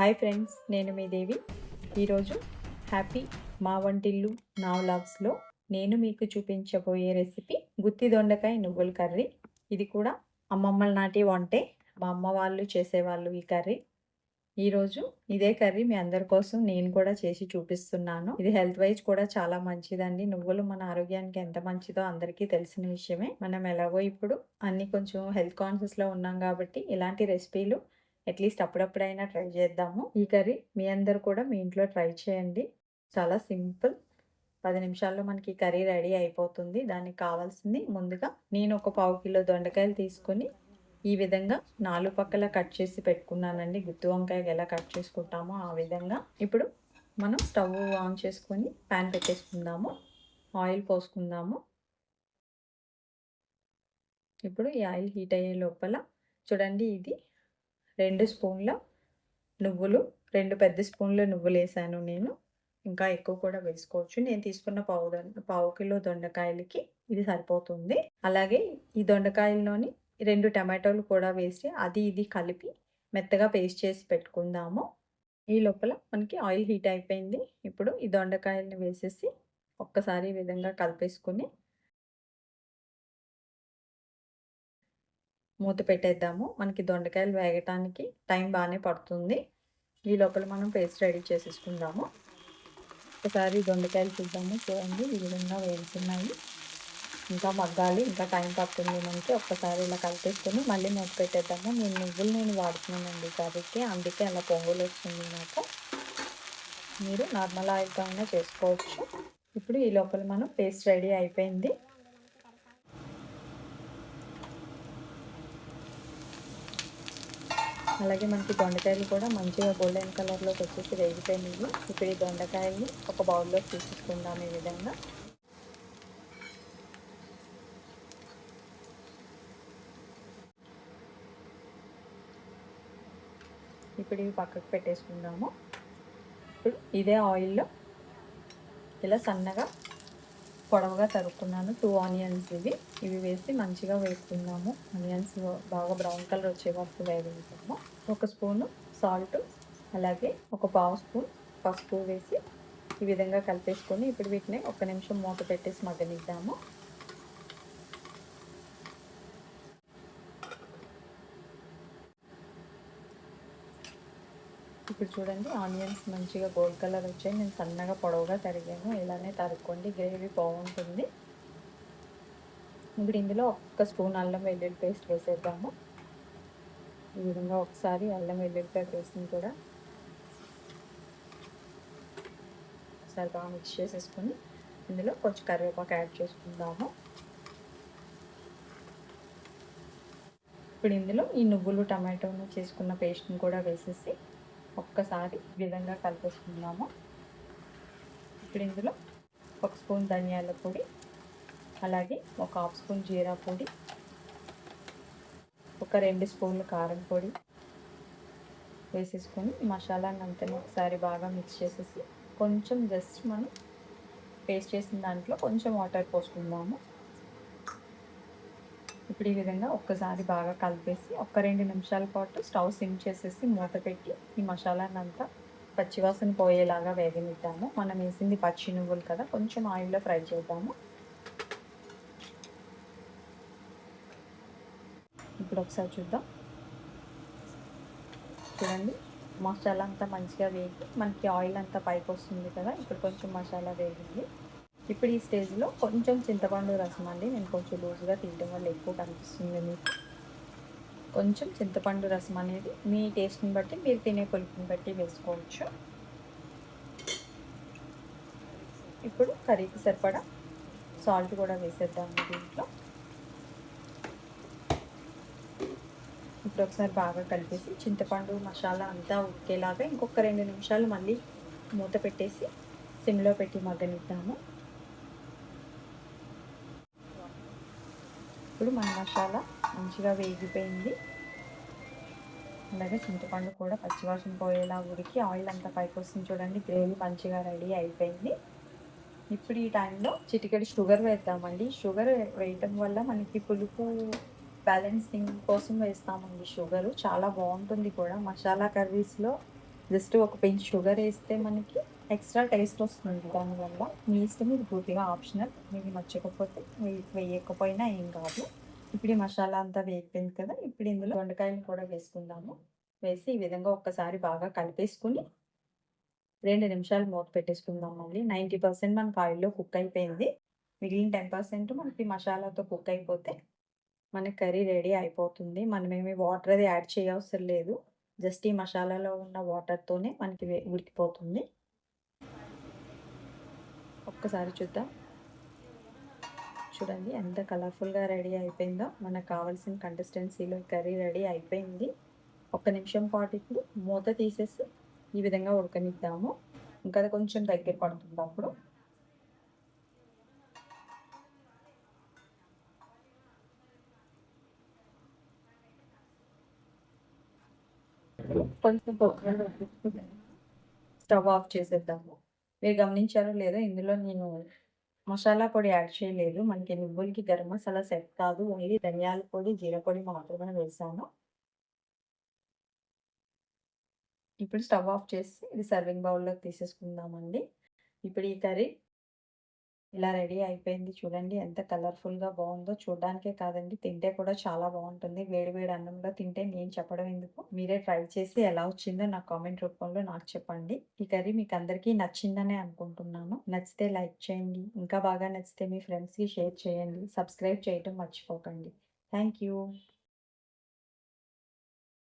Hi friends నేను మీ దేవి. ఈరోజు happy మా వంటిల్లు నా వ్లాగ్స్లో నేను మీకు చూపించబోయే రెసిపీ గుత్తి దొండకాయ నువ్వుల కర్రీ. ఇది కూడా అమ్మమ్మల నాటి వంటే మా అమ్మ వాళ్ళు చేసేవాళ్ళు ఈ కర్రీ. ఈరోజు ఇదే కర్రీ మీ అందరి కోసం నేను కూడా చేసి చూపిస్తున్నాను. ఇది హెల్త్ వైజ్ కూడా చాలా మంచిదండి. నువ్వులు మన ఆరోగ్యానికి ఎంత మంచిదో అందరికీ తెలిసిన విషయమే. మనం ఎలాగో ఇప్పుడు అన్ని కొంచెం హెల్త్ కాన్షియస్లో ఉన్నాం కాబట్టి ఇలాంటి రెసిపీలు అట్లీస్ట్ అప్పుడప్పుడైనా ట్రై చేద్దాము. ఈ కర్రీ మీ అందరు కూడా మీ ఇంట్లో ట్రై చేయండి. చాలా సింపుల్. పది నిమిషాల్లో మనకి కర్రీ రెడీ అయిపోతుంది. దానికి కావాల్సింది ముందుగా నేను ఒక పావు కిలో దొండకాయలు తీసుకొని ఈ విధంగా నాలుగు పక్కల కట్ చేసి పెట్టుకున్నానండి. గుత్తి వంకాయకి ఎలా కట్ చేసుకుంటామో ఆ విధంగా. ఇప్పుడు మనం స్టవ్ ఆన్ చేసుకొని ప్యాన్ పెట్టేసుకుందాము. ఆయిల్ పోసుకుందాము. ఇప్పుడు ఈ ఆయిల్ హీట్ అయ్యే లోపల చూడండి ఇది రెండు స్పూన్ల నువ్వులు రెండు పెద్ద స్పూన్ల నువ్వులు వేసాను నేను. ఇంకా ఎక్కువ కూడా వేసుకోవచ్చు. నేను తీసుకున్న పావు దొండ పావు కిలో దొండకాయలకి ఇది సరిపోతుంది. అలాగే ఈ దొండకాయల్లోని రెండు టమాటోలు కూడా వేసి అది ఇది కలిపి మెత్తగా పేస్ట్ చేసి పెట్టుకుందాము. ఈ లోపల మనకి ఆయిల్ హీట్ అయిపోయింది. ఇప్పుడు ఈ దొండకాయల్ని వేసేసి ఒక్కసారి ఈ విధంగా కలిపేసుకుని మూత పెట్టేద్దాము. మనకి దొండకాయలు వేగటానికి టైం బాగానే పడుతుంది. ఈ లోపల మనం పేస్ట్ రెడీ చేసేసుకుందాము. ఒకసారి దొండకాయలు చూద్దాము. చూడండి ఈ విధంగా వేగుతున్నాయి. ఇంకా మగ్గాలి. ఇంకా టైం పడుతుంది మనకి. ఒక్కసారి ఇలా కలిపేసుకొని మళ్ళీ మూత పెట్టేద్దాము. నేను నువ్వులు నేను వాడుతున్నానండి కాబట్టి అందుకే అలా పొంగులు వస్తుంది నాకు. మీరు నార్మల్ ఆయిల్తో అయినా చేసుకోవచ్చు. ఇప్పుడు ఈ లోపల మనం పేస్ట్ రెడీ అయిపోయింది. అలాగే మనకి దొండకాయలు కూడా మంచిగా గోల్డెన్ కలర్లోకి వచ్చేసి వేగిపోయినాయి. ఇప్పుడు ఈ దొండకాయలు ఒక బౌల్లో తీసుకుందాం ఈ విధంగా. ఇప్పుడు ఇవి పక్కకు పెట్టేసుకుందాము. ఇప్పుడు ఇదే ఆయిల్లో ఇలా సన్నగా పొడవుగా తరుక్కున్నాను. టూ ఆనియన్స్ ఇవి. ఇవి వేసి మంచిగా వేసుకుందాము ఆనియన్స్ బాగా బ్రౌన్ కలర్ వచ్చే వరకు వేగుతాము ఒక స్పూను సాల్ట్ అలాగే ఒక పావు స్పూన్ పసుపు వేసి ఈ విధంగా కలిపేసుకొని ఇప్పుడు వీటిని ఒక నిమిషం మూత పెట్టేసి మగ్గనిద్దాము. ఇప్పుడు చూడండి ఆనియన్స్ మంచిగా గోల్డ్ కలర్ వచ్చాయి. నేను సన్నగా పొడవుగా తరిగాను. ఇలానే తరుక్కోండి. గ్రేవీ బాగుంటుంది. ఇప్పుడు ఇందులో ఒక్క స్పూన్ అల్లం వెల్లుల్లి పేస్ట్ వేసేద్దాము. ఈ విధంగా ఒకసారి అల్లం వెల్లుల్లిపాయ పేస్ట్ని కూడా ఒకసారి బాగా మిక్స్ చేసేసుకొని ఇందులో కొంచెం కరివేపాకు యాడ్ చేసుకుందాము. ఇప్పుడు ఇందులో ఈ నువ్వులు టమాటోను చేసుకున్న పేస్ట్ని కూడా వేసేసి ఒక్కసారి విధంగా కలిపేసుకుందాము. ఇప్పుడు ఇందులో ఒక స్పూన్ ధనియాల పొడి అలాగే ఒక హాఫ్ స్పూన్ జీరా పొడి ఒక రెండు స్పూన్లు కారం పొడి వేసేసుకొని మసాలాని అంతా ఒకసారి బాగా మిక్స్ చేసేసి కొంచెం జస్ట్ మనం పేస్ట్ చేసిన దాంట్లో కొంచెం వాటర్ పోసుకుందాము. ఇప్పుడు ఈ విధంగా ఒక్కసారి బాగా కలిపేసి ఒక్క రెండు నిమిషాల పాటు స్టవ్ సిమ్ చేసేసి మూత పెట్టి ఈ మసాలాని అంతా పచ్చివాసన పోయేలాగా వేగనిద్దాము. మనం వేసింది పచ్చి నువ్వులు కదా కొంచెం ఆయిల్లో ఫ్రై చేద్దాము. ఇప్పుడు ఒకసారి చూద్దాం. చూడండి మసాలా అంతా మంచిగా వేగి మనకి ఆయిల్ అంతా పైకి వస్తుంది కదా ఇప్పుడు కొంచెం మసాలా వేగింది. ఇప్పుడు ఈ స్టేజ్లో కొంచెం చింతపండు రసం అండి. నేను కొంచెం లూజ్గా తినడం వల్ల ఎక్కువ కనిపిస్తుంది మీకు. కొంచెం చింతపండు రసం అనేది మీ టేస్ట్ని బట్టి మీరు తినే పులుపుని బట్టి వేసుకోవచ్చు. ఇప్పుడు కర్రీకి సరిపడా సాల్ట్ కూడా వేసేద్దాము దీంట్లో. ఇప్పుడు ఒకసారి బాగా కలిపేసి చింతపండు మసాలా అంతా ఉడికేలాగా ఇంకొక రెండు నిమిషాలు మళ్ళీ మూత పెట్టేసి సిమ్లో పెట్టి మగ్గనిద్దాము. ఇప్పుడు మన మసాలా మంచిగా వేగిపోయింది. అలాగే చింతపండు కూడా పచ్చివాసన పోయేలా ఉడికి ఆయిల్ అంతా పైకి వస్తుంది చూడండి గ్రేవీ మంచిగా రెడీ అయిపోయింది. ఇప్పుడు ఈ టైంలో చిటికెడు షుగర్ వేద్దామండి. షుగర్ వేయటం వల్ల మనకి పులుపు బ్యాలెన్సింగ్ కోసం వేస్తామండి షుగర్. చాలా బాగుంటుంది కూడా. మసాలా కర్రీస్లో జస్ట్ ఒక పించ్ షుగర్ వేస్తే మనకి ఎక్స్ట్రా టేస్ట్ వస్తుంది దానివల్ల మీ ఇష్టం ఇది పూర్తిగా ఆప్షనల్. మీకు నచ్చకపోతే వేయకపోయినా ఏం కాదు. ఇప్పుడు ఈ మసాలా అంతా వేగిపోయింది కదా ఇప్పుడు ఇందులో వండకాయలు కూడా వేసుకుందాము. వేసి ఈ విధంగా ఒక్కసారి బాగా కలిపేసుకుని రెండు నిమిషాలు మూత పెట్టేసుకుందాం మళ్ళీ నైంటీ పర్సెంట్ మనకు ఆయిల్లో కుక్ అయిపోయింది. మిగిలిన టెన్ పర్సెంట్ మనకి మసాలాతో కుక్ అయిపోతే మన కర్రీ రెడీ అయిపోతుంది. మనమేమి వాటర్ అది యాడ్ చేయవసరం లేదు. జస్ట్ ఈ మసాలాలో ఉన్న వాటర్తోనే మనకి ఉడికిపోతుంది. ఒక్కసారి చూద్దాం. చూడండి ఎంత కలర్ఫుల్గా రెడీ అయిపోయిందో. మనకు కావాల్సిన కన్సిస్టెన్సీలో కర్రీ రెడీ అయిపోయింది. ఒక్క నిమిషం పాటు ఇప్పుడు మూత తీసేసి ఈ విధంగా ఉడకనిద్దాము. ఇంకా అది కొంచెం దగ్గర పడుతుంది అప్పుడు. కొంచెం స్టవ్ ఆఫ్ చేసేద్దాము. మీరు గమనించారో లేదో ఇందులో నేను మసాలా పొడి యాడ్ చేయలేదు. మనకి నువ్వులకి గరం మసాలా సెట్ కాదు. ఓన్లీ ధనియాల పొడి జీర పొడి మాత్రమే వేసాను. ఇప్పుడు స్టవ్ ఆఫ్ చేసి ఇది సర్వింగ్ బౌల్లోకి తీసేసుకుందామండి. ఇప్పుడు ఈ కర్రీ ఇలా రెడీ అయిపోయింది చూడండి. ఎంత కలర్ఫుల్గా బాగుందో చూడడానికే కాదండి. తింటే కూడా చాలా బాగుంటుంది. వేడి వేడి అన్నంలో తింటే నేను చెప్పడం ఎందుకు? మీరే ట్రై చేసి ఎలా వచ్చిందో నా కామెంట్ రూపంలో నాకు చెప్పండి. ఈ కర్రీ మీకు అందరికీ నచ్చిందనే అనుకుంటున్నాను. నచ్చితే లైక్ చేయండి. ఇంకా బాగా నచ్చితే మీ ఫ్రెండ్స్కి షేర్ చేయండి. సబ్స్క్రైబ్ చేయటం మర్చిపోకండి. Thank you